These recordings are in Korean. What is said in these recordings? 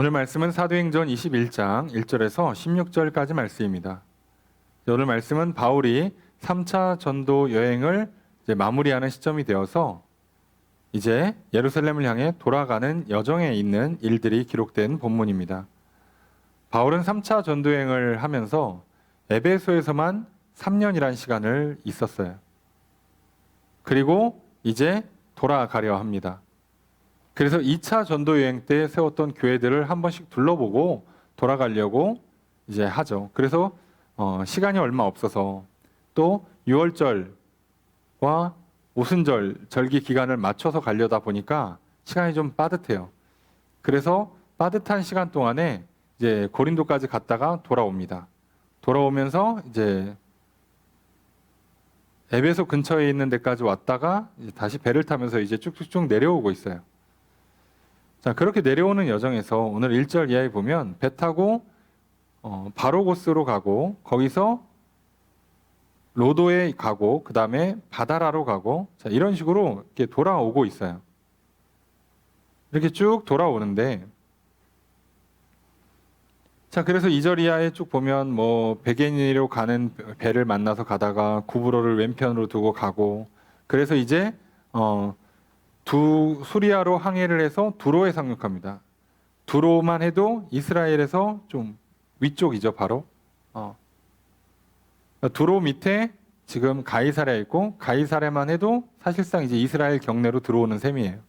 오늘 말씀은 사도행전 21장 1절에서 16절까지 말씀입니다. 오늘 말씀은 바울이 3차 전도 여행을 마무리하는 시점이 되어서 이제 예루살렘을 향해 돌아가는 여정에 있는 일들이 기록된 본문입니다. 바울은 3차 전도 여행을 하면서 에베소에서만 3년이란 시간을 있었어요. 그리고 이제 돌아가려 합니다. 그래서 2차 전도 여행 때 세웠던 교회들을 한 번씩 둘러보고 돌아가려고 이제 하죠. 그래서 어, 시간이 얼마 없어서 또 6월절과 오순절 절기 기간을 맞춰서 가려다 보니까 시간이 좀 빠듯해요. 그래서 빠듯한 시간 동안에 이제 고린도까지 갔다가 돌아옵니다. 돌아오면서 이제 에베소 근처에 있는 데까지 왔다가 다시 배를 타면서 이제 쭉쭉쭉 내려오고 있어요. 자, 그렇게 내려오는 여정에서 오늘 1절 이하에 보면 배 타고 어, 바로고스로 가고 거기서 로도에 가고 그 다음에 바다라로 가고 자, 이런 식으로 이렇게 돌아오고 있어요. 이렇게 쭉 돌아오는데 자 그래서 2절 이하에 쭉 보면 뭐 베게니로 가는 배를 만나서 가다가 구브로를 왼편으로 두고 가고 그래서 이제 어, 두 수리아로 항해를 해서 두로에 상륙합니다. 두로만 해도 이스라엘에서 좀 위쪽이죠, 바로. 어. 두로 밑에 지금 가이사랴 있고 가이사랴만 해도 사실상 이제 이스라엘 경내로 들어오는 셈이에요.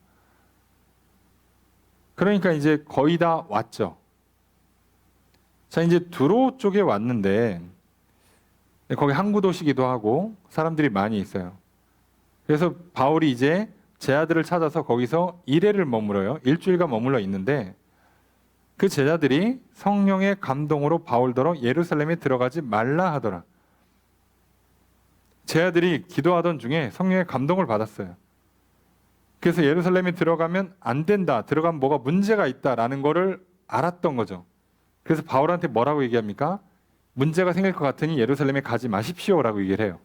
그러니까 이제 거의 다 왔죠. 자, 이제 두로 쪽에 왔는데 거기 항구 도시기도 하고 사람들이 많이 있어요. 그래서 바울이 이제 제자들을 찾아서 거기서 일회를 머물어요. 일주일간 머물러 있는데 그 제자들이 성령의 감동으로 바울더러 예루살렘에 들어가지 말라 하더라. 제자들이 기도하던 중에 성령의 감동을 받았어요. 그래서 예루살렘에 들어가면 안 된다. 들어가면 뭐가 문제가 있다라는 거를 알았던 거죠. 그래서 바울한테 뭐라고 얘기합니까? 문제가 생길 것 같으니 예루살렘에 가지 마십시오라고 얘기를 해요.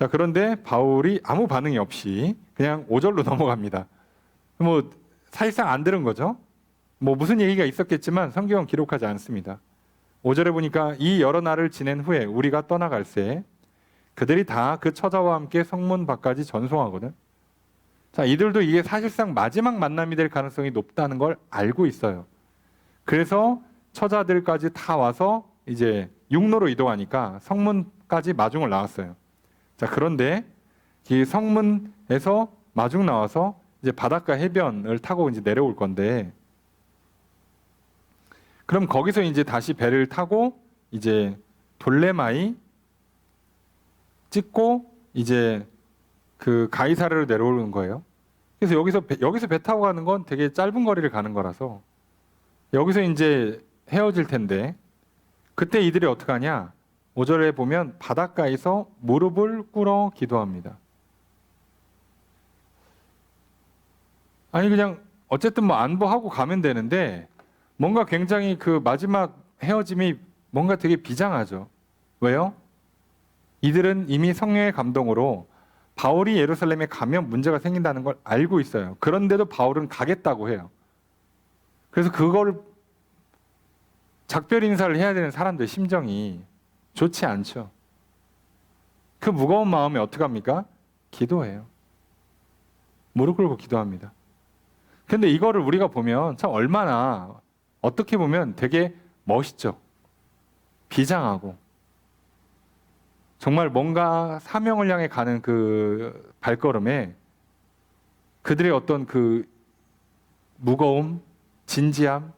자, 그런데 바울이 아무 반응이 없이 그냥 5절로 넘어갑니다. 뭐 사실상 안 들은 거죠. 뭐 무슨 얘기가 있었겠지만 성경은 기록하지 않습니다. 5절에 보니까 이 여러 날을 지낸 후에 우리가 떠나갈새 그들이 다 그 처자와 함께 성문 밖까지 전송하거든. 자, 이들도 이게 사실상 마지막 만남이 될 가능성이 높다는 걸 알고 있어요. 그래서 처자들까지 다 와서 이제 육로로 이동하니까 성문까지 마중을 나왔어요. 자, 그런데 이 성문에서 마중 나와서 이제 바닷가 해변을 타고 이제 내려올 건데 그럼 거기서 이제 다시 배를 타고 이제 돌레마이 찍고 이제 그 가이사르로 내려오는 거예요. 그래서 여기서 배, 여기서 배 타고 가는 건 되게 짧은 거리를 가는 거라서 여기서 이제 헤어질 텐데 그때 이들이 어떻게 하냐? 5절에 보면 바닷가에서 무릎을 꿇어 기도합니다. 아니 그냥 어쨌든 뭐 안보하고 가면 되는데 뭔가 굉장히 그 마지막 헤어짐이 뭔가 되게 비장하죠. 왜요? 이들은 이미 성령의 감동으로 바울이 예루살렘에 가면 문제가 생긴다는 걸 알고 있어요. 그런데도 바울은 가겠다고 해요. 그래서 그걸 작별 인사를 해야 되는 사람들 심정이 좋지 않죠. 그 무거운 마음에 어떻게 합니까? 기도해요. 무릎 꿇고 기도합니다. 근데 이거를 우리가 보면 참 얼마나 어떻게 보면 되게 멋있죠. 비장하고 정말 뭔가 사명을 향해 가는 그 발걸음에 그들의 어떤 그 무거움, 진지함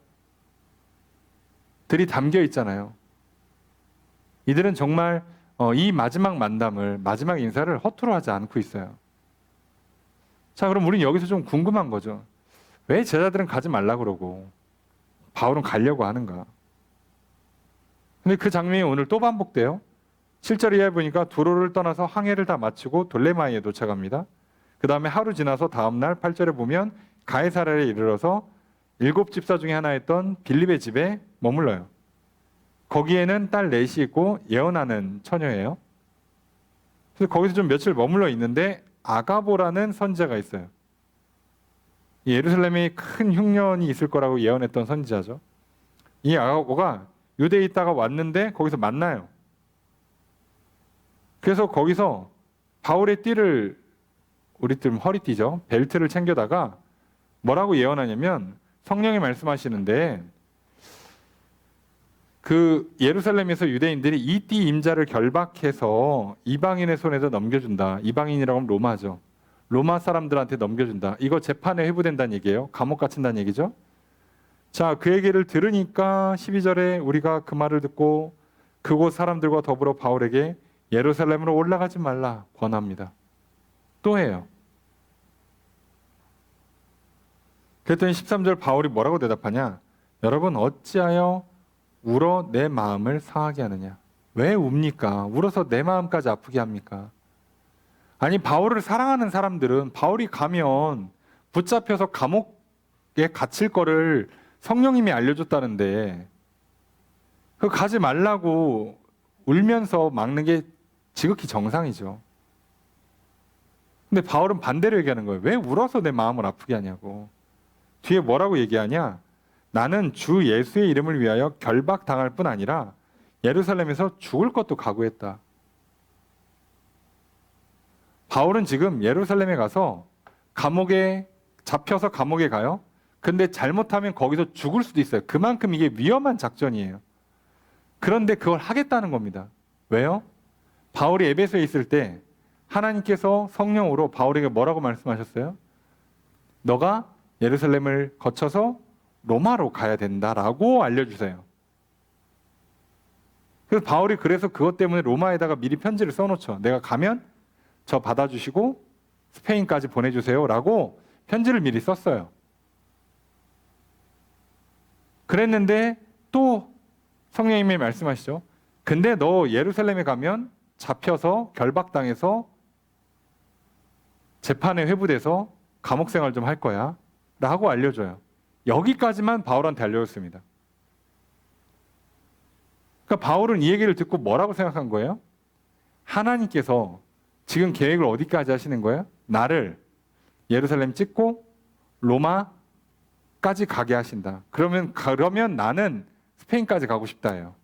들이 담겨 있잖아요. 이들은 정말 어, 이 마지막 만남을 마지막 인사를 허투루 하지 않고 있어요. 자, 그럼 우리는 여기서 좀 궁금한 거죠. 왜 제자들은 가지 말라 그러고 바울은 가려고 하는가? 근데 그 장면이 오늘 또 반복돼요. 7절 이하에 보니까 두로를 떠나서 항해를 다 마치고 돌레마이에 도착합니다. 그 다음에 하루 지나서 다음 날 8절에 보면 가해사라에 이르러서 일곱 집사 중에 하나였던 빌립의 집에 머물러요. 거기에는 딸 넷이 있고 예언하는 처녀예요. 그래서 거기서 좀 며칠 머물러 있는데 아가보라는 선자가 있어요. 이 예루살렘에 큰 흉년이 있을 거라고 예언했던 선지자죠. 이 아가고가 유대에 있다가 왔는데 거기서 만나요. 그래서 거기서 바울의 띠를 우리 들 허리띠죠. 벨트를 챙겨다가 뭐라고 예언하냐면 성령이 말씀하시는데 그 예루살렘에서 유대인들이 이 띠 임자를 결박해서 이방인의 손에서 넘겨준다. 이방인이라고 하면 로마죠. 로마 사람들한테 넘겨준다. 이거 재판에 회부된다는 얘기예요. 감옥 갇힌다는 얘기죠. 자, 그 얘기를 들으니까 12절에 우리가 그 말을 듣고 그곳 사람들과 더불어 바울에게 예루살렘으로 올라가지 말라 권합니다. 또 해요. 그랬더니 13절 바울이 뭐라고 대답하냐? 여러분 어찌하여 울어 내 마음을 상하게 하느냐? 왜 웁니까? 울어서 내 마음까지 아프게 합니까? 아니 바울을 사랑하는 사람들은 바울이 가면 붙잡혀서 감옥에 갇힐 거를 성령님이 알려줬다는데 그 가지 말라고 울면서 막는 게 지극히 정상이죠. 근데 바울은 반대로 얘기하는 거예요. 왜 울어서 내 마음을 아프게 하냐고. 뒤에 뭐라고 얘기하냐? 나는 주 예수의 이름을 위하여 결박당할 뿐 아니라 예루살렘에서 죽을 것도 각오했다. 바울은 지금 예루살렘에 가서 감옥에 잡혀서 감옥에 가요. 근데 잘못하면 거기서 죽을 수도 있어요. 그만큼 이게 위험한 작전이에요. 그런데 그걸 하겠다는 겁니다. 왜요? 바울이 에베소에 있을 때 하나님께서 성령으로 바울에게 뭐라고 말씀하셨어요? 너가 예루살렘을 거쳐서 로마로 가야 된다라고 알려주세요. 그래서 바울이 그래서 그것 때문에 로마에다가 미리 편지를 써놓죠. 내가 가면 저 받아주시고 스페인까지 보내주세요라고 편지를 미리 썼어요. 그랬는데 또 성령님이 말씀하시죠. 근데 너 예루살렘에 가면 잡혀서 결박당해서 재판에 회부돼서 감옥 생활 좀 할 거야. 라고 알려줘요. 여기까지만 바울한테 알려줬습니다. 그러니까 바울은 이 얘기를 듣고 뭐라고 생각한 거예요? 하나님께서 지금 계획을 어디까지 하시는 거예요? 나를 예루살렘 찍고 로마까지 가게 하신다. 그러면 그러면 나는 스페인까지 가고 싶다예요.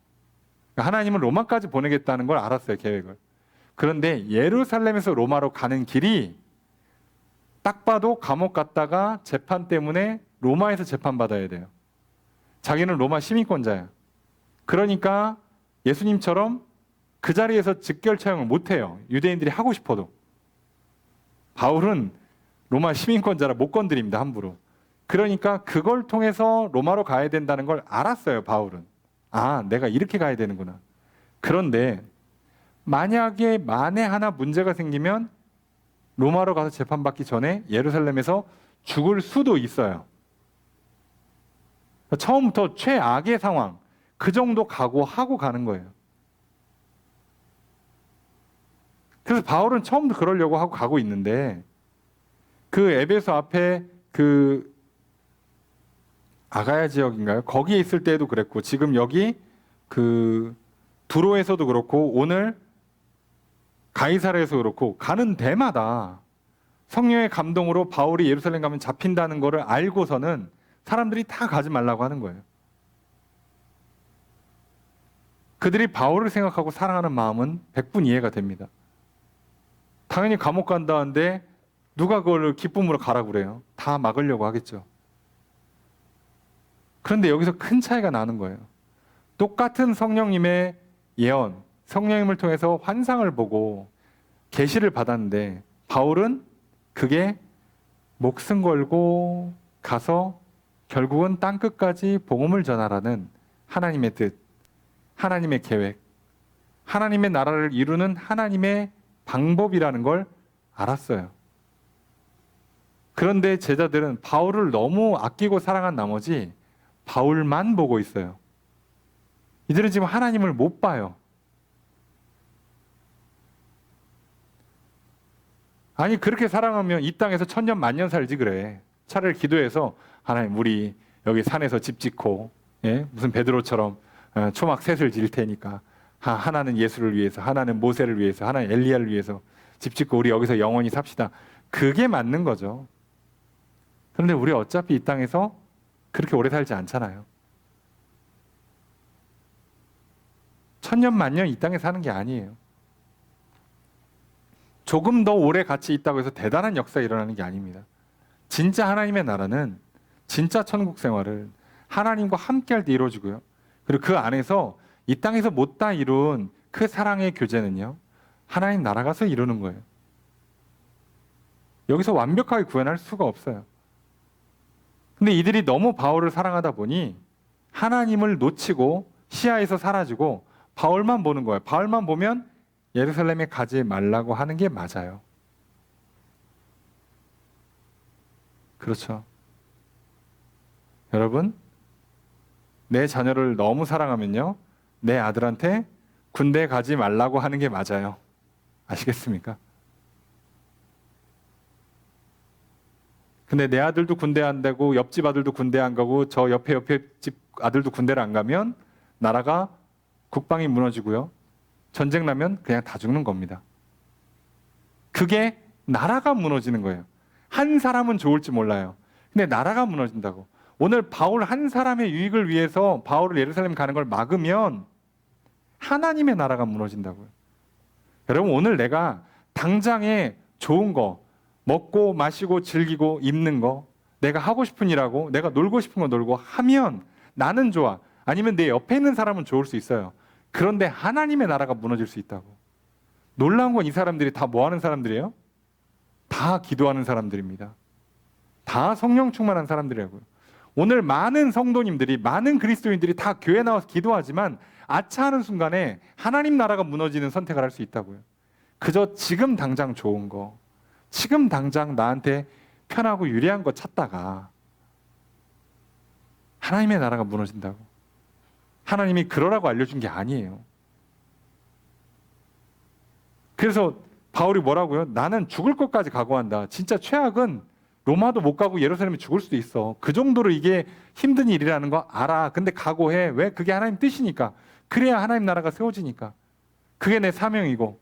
그러니까 하나님은 로마까지 보내겠다는 걸 알았어요 계획을. 그런데 예루살렘에서 로마로 가는 길이 딱 봐도 감옥 갔다가 재판 때문에 로마에서 재판 받아야 돼요. 자기는 로마 시민권자야. 그러니까 예수님처럼 그 자리에서 즉결 처형을 못 해요. 유대인들이 하고 싶어도. 바울은 로마 시민권자라 못 건드립니다, 함부로. 그러니까 그걸 통해서 로마로 가야 된다는 걸 알았어요, 바울은. 아, 내가 이렇게 가야 되는구나. 그런데 만약에 만에 하나 문제가 생기면 로마로 가서 재판받기 전에 예루살렘에서 죽을 수도 있어요. 처음부터 최악의 상황, 그 정도 각오하고 가는 거예요. 그래서 바울은 처음부터 그러려고 하고 가고 있는데 그 에베소 앞에 그 아가야 지역인가요? 거기에 있을 때도 그랬고 지금 여기 그 두로에서도 그렇고 오늘 가이사르에서 그렇고 가는 데마다 성령의 감동으로 바울이 예루살렘 가면 잡힌다는 것을 알고서는 사람들이 다 가지 말라고 하는 거예요. 그들이 바울을 생각하고 사랑하는 마음은 백분 이해가 됩니다. 당연히 감옥 간다는데 누가 그걸 기쁨으로 가라 그래요? 다 막으려고 하겠죠. 그런데 여기서 큰 차이가 나는 거예요. 똑같은 성령님의 예언, 성령님을 통해서 환상을 보고 계시를 받았는데 바울은 그게 목숨 걸고 가서 결국은 땅 끝까지 복음을 전하라는 하나님의 뜻, 하나님의 계획, 하나님의 나라를 이루는 하나님의 방법이라는 걸 알았어요. 그런데 제자들은 바울을 너무 아끼고 사랑한 나머지 바울만 보고 있어요. 이들은 지금 하나님을 못 봐요. 아니 그렇게 사랑하면 이 땅에서 천년 만년 살지 그래. 차라리 기도해서 하나님 우리 여기 산에서 집 짓고 예? 무슨 베드로처럼 어, 초막 셋을 지을 테니까 하, 하나는 예수를 위해서 하나는 모세를 위해서 하나는 엘리야를 위해서 집 짓고 우리 여기서 영원히 삽시다. 그게 맞는 거죠. 그런데 우리 어차피 이 땅에서 그렇게 오래 살지 않잖아요. 천년 만년 이 땅에 사는 게 아니에요. 조금 더 오래 같이 있다고 해서 대단한 역사가 일어나는 게 아닙니다. 진짜 하나님의 나라는 진짜 천국 생활을 하나님과 함께 할 때 이루어지고요. 그리고 그 안에서 이 땅에서 못 다 이룬 그 사랑의 교제는요. 하나님 나라 가서 이루는 거예요. 여기서 완벽하게 구현할 수가 없어요. 근데 이들이 너무 바울을 사랑하다 보니 하나님을 놓치고 시야에서 사라지고 바울만 보는 거예요. 바울만 보면 예루살렘에 가지 말라고 하는 게 맞아요. 그렇죠. 여러분, 내 자녀를 너무 사랑하면요. 내 아들한테 군대 가지 말라고 하는 게 맞아요. 아시겠습니까? 근데 내 아들도 군대 안 가고 옆집 아들도 군대 안 가고 저 옆에 옆에 집 아들도 군대를 안 가면 나라가 국방이 무너지고요. 전쟁 나면 그냥 다 죽는 겁니다. 그게 나라가 무너지는 거예요. 한 사람은 좋을지 몰라요. 근데 나라가 무너진다고. 오늘 바울 한 사람의 유익을 위해서 바울을 예루살렘 가는 걸 막으면 하나님의 나라가 무너진다고요. 여러분 오늘 내가 당장에 좋은 거 먹고 마시고 즐기고 입는 거 내가 하고 싶은 일하고 내가 놀고 싶은 거 놀고 하면 나는 좋아. 아니면 내 옆에 있는 사람은 좋을 수 있어요. 그런데 하나님의 나라가 무너질 수 있다고. 놀라운 건 이 사람들이 다 뭐 하는 사람들이에요? 다 기도하는 사람들입니다. 다 성령 충만한 사람들이라고요. 오늘 많은 성도님들이 많은 그리스도인들이 다 교회 나와서 기도하지만 아차하는 순간에 하나님 나라가 무너지는 선택을 할 수 있다고요. 그저 지금 당장 좋은 거, 지금 당장 나한테 편하고 유리한 거 찾다가 하나님의 나라가 무너진다고. 하나님이 그러라고 알려준 게 아니에요. 그래서 바울이 뭐라고요? 나는 죽을 것까지 각오한다. 진짜 최악은 로마도 못 가고 예루살렘에 죽을 수도 있어. 그 정도로 이게 힘든 일이라는 거 알아. 근데 각오해. 왜? 그게 하나님 뜻이니까. 그래야 하나님 나라가 세워지니까. 그게 내 사명이고.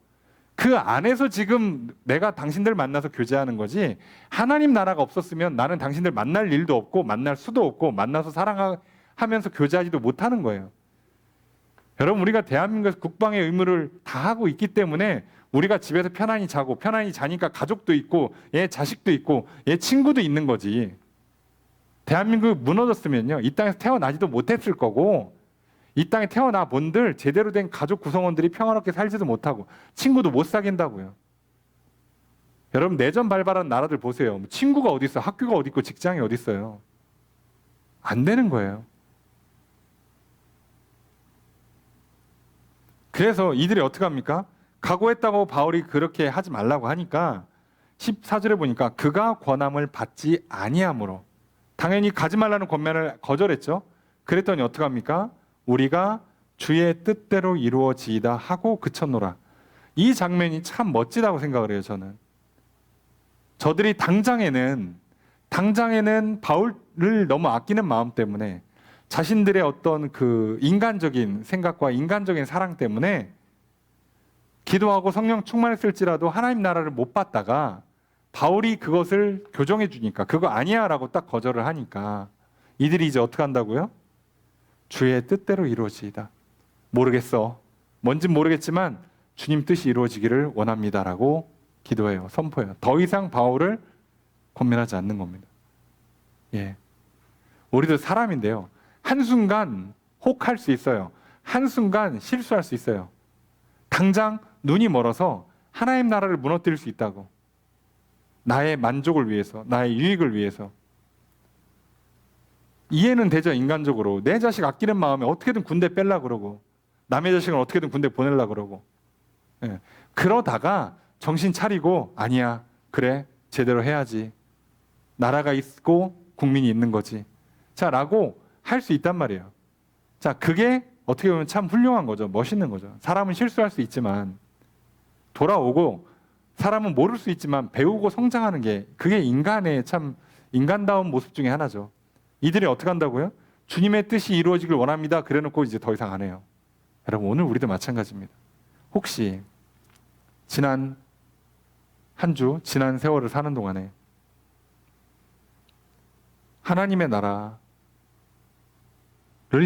그 안에서 지금 내가 당신들 만나서 교제하는 거지. 하나님 나라가 없었으면 나는 당신들 만날 일도 없고 만날 수도 없고 만나서 사랑하면서 교제하지도 못하는 거예요. 여러분 우리가 대한민국에서 국방의 의무를 다 하고 있기 때문에 우리가 집에서 편안히 자고 편안히 자니까 가족도 있고 얘 자식도 있고 얘 친구도 있는 거지. 대한민국이 무너졌으면요 이 땅에서 태어나지도 못했을 거고 이 땅에 태어나 본들 제대로 된 가족 구성원들이 평화롭게 살지도 못하고 친구도 못 사귄다고요. 여러분 내전 발발한 나라들 보세요. 친구가 어디 있어? 학교가 어디 있고 직장이 어디 있어요? 안 되는 거예요. 그래서 이들이 어떻게 합니까? 각오했다고 바울이 그렇게 하지 말라고 하니까 14절에 보니까 그가 권함을 받지 아니함으로 당연히 가지 말라는 권면을 거절했죠. 그랬더니 어떻게 합니까? 우리가 주의 뜻대로 이루어지이다 하고 그쳤노라. 이 장면이 참 멋지다고 생각을 해요, 저는. 저들이 당장에는 당장에는 바울을 너무 아끼는 마음 때문에 자신들의 어떤 그 인간적인 생각과 인간적인 사랑 때문에 기도하고 성령 충만했을지라도 하나님 나라를 못 봤다가 바울이 그것을 교정해 주니까 그거 아니야라고 딱 거절을 하니까 이들이 이제 어떻게 한다고요? 주의 뜻대로 이루어지이다. 모르겠어. 뭔진 모르겠지만 주님 뜻이 이루어지기를 원합니다라고 기도해요. 선포해요. 더 이상 바울을 권면하지 않는 겁니다. 예. 우리도 사람인데요. 한순간 혹할 수 있어요. 한순간 실수할 수 있어요. 당장 눈이 멀어서 하나님 나라를 무너뜨릴 수 있다고. 나의 만족을 위해서, 나의 유익을 위해서. 이해는 되죠, 인간적으로. 내 자식 아끼는 마음에 어떻게든 군대 뺄라 그러고, 남의 자식은 어떻게든 군대 보낼라 그러고. 예. 그러다가 정신 차리고, 아니야, 그래, 제대로 해야지. 나라가 있고 국민이 있는 거지. 자, 라고 할 수 있단 말이에요. 자, 그게 어떻게 보면 참 훌륭한 거죠. 멋있는 거죠. 사람은 실수할 수 있지만 돌아오고 사람은 모를 수 있지만 배우고 성장하는 게 그게 인간의 참 인간다운 모습 중에 하나죠. 이들이 어떻게 한다고요? 주님의 뜻이 이루어지길 원합니다. 그래 놓고 이제 더 이상 안 해요. 여러분 오늘 우리도 마찬가지입니다. 혹시 지난 한 주, 지난 세월을 사는 동안에 하나님의 나라를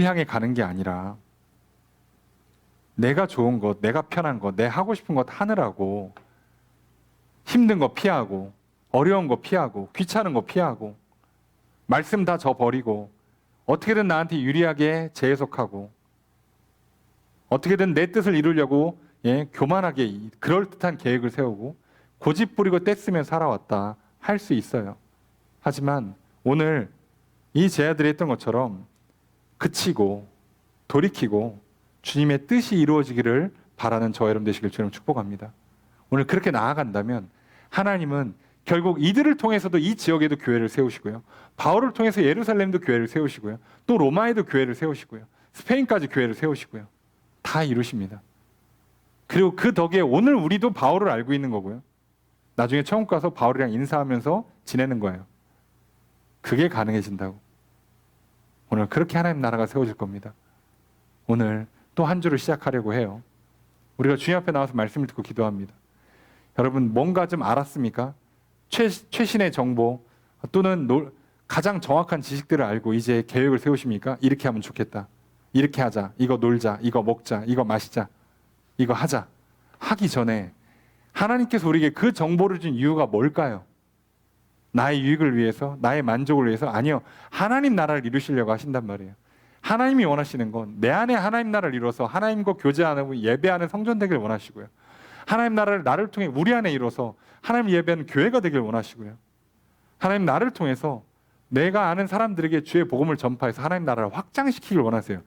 향해 가는 게 아니라 내가 좋은 것, 내가 편한 것, 내 하고 싶은 것 하느라고 힘든 거 피하고 어려운 거 피하고 귀찮은 거 피하고 말씀 다 저버리고 어떻게든 나한테 유리하게 재해석하고 어떻게든 내 뜻을 이루려고 예, 교만하게 그럴듯한 계획을 세우고 고집 부리고 떼쓰며 살아왔다 할 수 있어요. 하지만 오늘 이 제자들이 했던 것처럼 그치고 돌이키고 주님의 뜻이 이루어지기를 바라는 저 여러분 되시길 주님 축복합니다. 오늘 그렇게 나아간다면 하나님은 결국 이들을 통해서도 이 지역에도 교회를 세우시고요. 바울을 통해서 예루살렘도 교회를 세우시고요. 또 로마에도 교회를 세우시고요. 스페인까지 교회를 세우시고요. 다 이루십니다. 그리고 그 덕에 오늘 우리도 바울을 알고 있는 거고요. 나중에 천국 가서 바울이랑 인사하면서 지내는 거예요. 그게 가능해진다고. 오늘 그렇게 하나님 나라가 세워질 겁니다. 오늘 또 한 주를 시작하려고 해요. 우리가 주님 앞에 나와서 말씀을 듣고 기도합니다. 여러분 뭔가 좀 알았습니까? 최, 최신의 정보 또는 노, 가장 정확한 지식들을 알고 이제 계획을 세우십니까? 이렇게 하면 좋겠다. 이렇게 하자. 이거 놀자. 이거 먹자. 이거 마시자. 이거 하자. 하기 전에 하나님께서 우리에게 그 정보를 준 이유가 뭘까요? 나의 유익을 위해서, 나의 만족을 위해서 아니요. 하나님 나라를 이루시려고 하신단 말이에요. 하나님이 원하시는 건 내 안에 하나님 나라를 이루어서 하나님과 교제하는 예배하는 성전 되길 원하시고요. 하나님 나라를 나를 통해 우리 안에 이루어서 하나님 예배하는 교회가 되길 원하시고요. 하나님 나를 통해서 내가 아는 사람들에게 주의 복음을 전파해서 하나님 나라를 확장시키길 원하세요.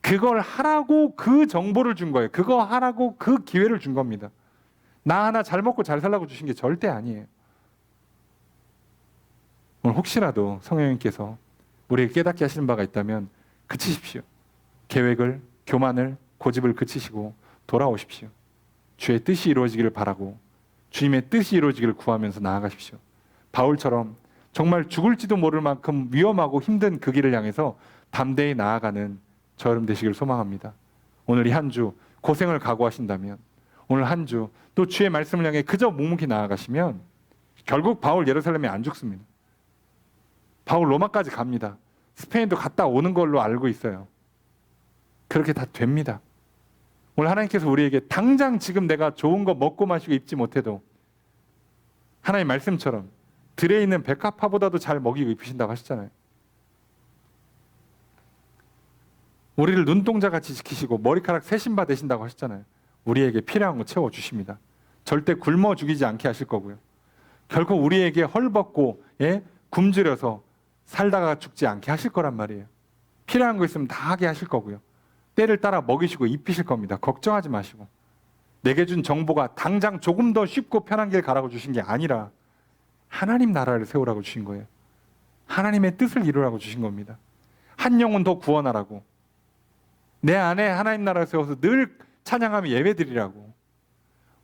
그걸 하라고 그 정보를 준 거예요. 그거 하라고 그 기회를 준 겁니다. 나 하나 잘 먹고 잘 살라고 주신 게 절대 아니에요. 오늘 혹시라도 성령님께서 우리에게 깨닫게 하시는 바가 있다면 그치십시오. 계획을, 교만을, 고집을 그치시고 돌아오십시오. 주의 뜻이 이루어지기를 바라고 주님의 뜻이 이루어지기를 구하면서 나아가십시오. 바울처럼 정말 죽을지도 모를 만큼 위험하고 힘든 그 길을 향해서 담대히 나아가는 저 여러분 되시기를 소망합니다. 오늘 이 한 주 고생을 각오하신다면 오늘 한 주 또 주의 말씀을 향해 그저 묵묵히 나아가시면 결국 바울 예루살렘에 안 죽습니다. 바울 로마까지 갑니다. 스페인도 갔다 오는 걸로 알고 있어요. 그렇게 다 됩니다. 오늘 하나님께서 우리에게 당장 지금 내가 좋은 거 먹고 마시고 입지 못해도 하나님 말씀처럼 들에 있는 백합화보다도 잘 먹이고 입히신다고 하셨잖아요. 우리를 눈동자 같이 지키시고 머리카락 새신바 되신다고 하셨잖아요. 우리에게 필요한 거 채워 주십니다. 절대 굶어 죽이지 않게 하실 거고요. 결코 우리에게 헐벗고 예? 굶주려서 살다가 죽지 않게 하실 거란 말이에요. 필요한 거 있으면 다 하게 하실 거고요. 때를 따라 먹이시고 입히실 겁니다. 걱정하지 마시고. 내게 준 정보가 당장 조금 더 쉽고 편한 길 가라고 주신 게 아니라 하나님 나라를 세우라고 주신 거예요. 하나님의 뜻을 이루라고 주신 겁니다. 한 영혼 더 구원하라고. 내 안에 하나님 나라를 세워서 늘 찬양하며 예배드리라고.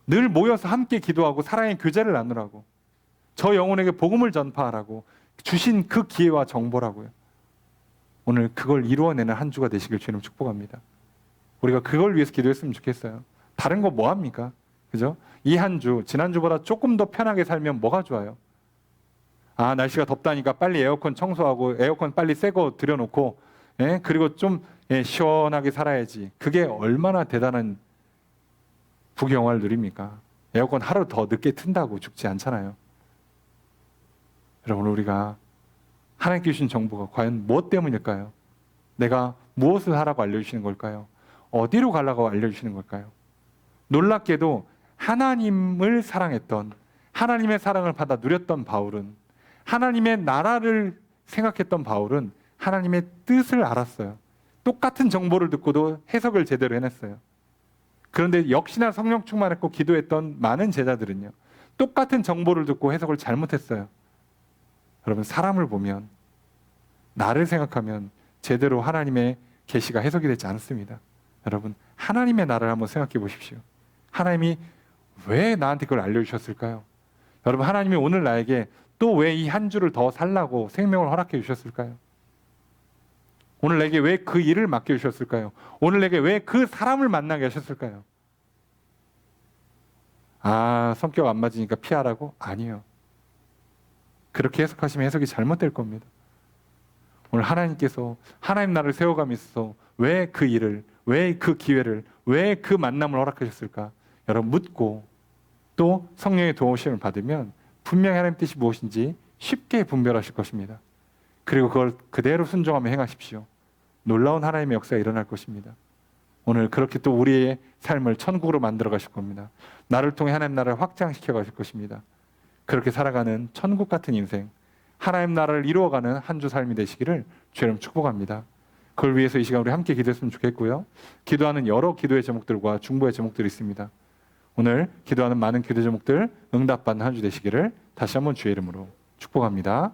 늘 모여서 함께 기도하고 사랑의 교제를 나누라고. 저 영혼에게 복음을 전파하라고 주신 그 기회와 정보라고요. 오늘 그걸 이루어내는 한 주가 되시길 주님 축복합니다. 우리가 그걸 위해서 기도했으면 좋겠어요. 다른 거 뭐 합니까? 그죠? 이 한 주, 지난주보다 조금 더 편하게 살면 뭐가 좋아요? 아, 날씨가 덥다니까 빨리 에어컨 청소하고 에어컨 빨리 새 거 들여놓고, 예? 그리고 좀 예, 시원하게 살아야지. 그게 얼마나 대단한 부경화를 누립니까? 에어컨 하루 더 늦게 튼다고 죽지 않잖아요. 여러분, 우리가 하나님께 주신 정보가 과연 무엇 때문일까요? 내가 무엇을 하라고 알려주시는 걸까요? 어디로 가려고 알려주시는 걸까요? 놀랍게도 하나님을 사랑했던 하나님의 사랑을 받아 누렸던 바울은 하나님의 나라를 생각했던 바울은 하나님의 뜻을 알았어요. 똑같은 정보를 듣고도 해석을 제대로 해냈어요. 그런데 역시나 성령 충만했고 기도했던 많은 제자들은요. 똑같은 정보를 듣고 해석을 잘못했어요. 여러분 사람을 보면 나를 생각하면 제대로 하나님의 계시가 해석이 되지 않습니다. 여러분 하나님의 나라를 한번 생각해 보십시오. 하나님이 왜 나한테 그걸 알려주셨을까요? 여러분 하나님이 오늘 나에게 또 왜 이 한 주를 더 살라고 생명을 허락해 주셨을까요? 오늘 내게 왜 그 일을 맡겨 주셨을까요? 오늘 내게 왜 그 사람을 만나게 하셨을까요? 아 성격 안 맞으니까 피하라고? 아니요. 그렇게 해석하시면 해석이 잘못될 겁니다. 오늘 하나님께서 하나님 나라를 세워가면서 왜 그 일을 왜 그 기회를 왜 그 만남을 허락하셨을까 여러분 묻고 또 성령의 도우심을 받으면 분명히 하나님 뜻이 무엇인지 쉽게 분별하실 것입니다. 그리고 그걸 그대로 순종하며 행하십시오. 놀라운 하나님의 역사가 일어날 것입니다. 오늘 그렇게 또 우리의 삶을 천국으로 만들어 가실 겁니다. 나를 통해 하나님 나라를 확장시켜 가실 것입니다. 그렇게 살아가는 천국 같은 인생, 하나님 나라를 이루어가는 한 주 삶이 되시기를 주님 축복합니다. 그걸 위해서 이 시간 우리 함께 기도했으면 좋겠고요. 기도하는 여러 기도의 제목들과 중보의 제목들이 있습니다. 오늘 기도하는 많은 기도 제목들 응답받는 한 주 되시기를 다시 한번 주의 이름으로 축복합니다.